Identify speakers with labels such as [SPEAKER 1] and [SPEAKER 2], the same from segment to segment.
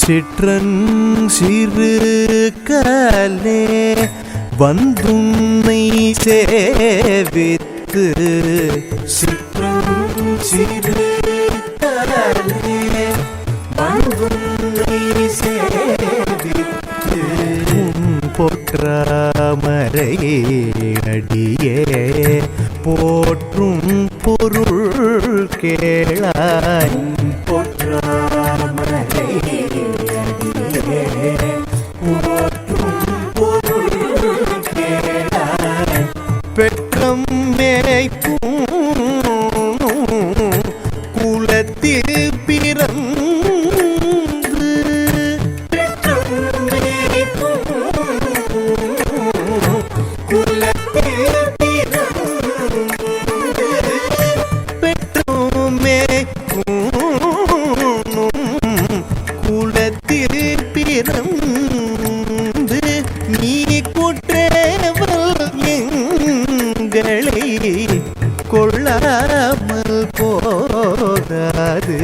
[SPEAKER 1] சிற்றன் சிறு கலே வந்துன்னை சேவித்து சிற்றன் சிறு கலே வந்துன்னை சேவித்து பொற்றாமரை அடியே போற்றும் பொருள் கேளாய் பெற்றம் மேய்க்கும். குலத்தில் பிறந்து பெற்றம் மேய்க்கும். குலத்தில் பிறந்து கண்களை கொள்ளாமல் போகாது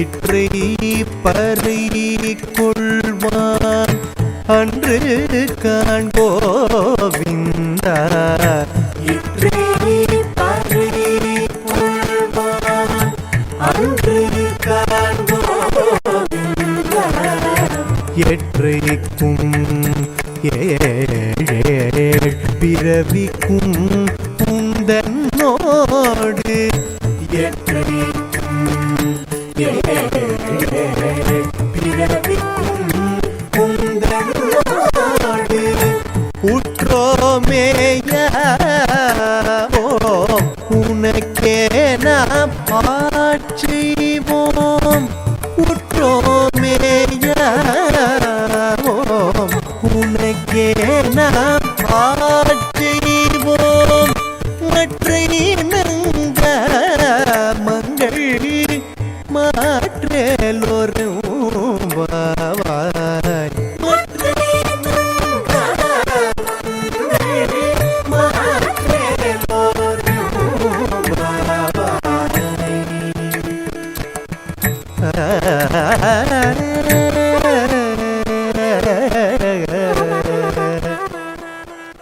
[SPEAKER 1] இற்றை பறை கொள்வான் அன்று காண்போவிந்தார். எற்றைக்கும் பிறவிக்கும் உந்தன்னோடு எற்றைக்கும் ஏழேழ் பிறவிக்கும் உந்தன்னோடு உற்றோமேயாவோ உனக்கே நாம்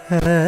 [SPEAKER 1] Hello.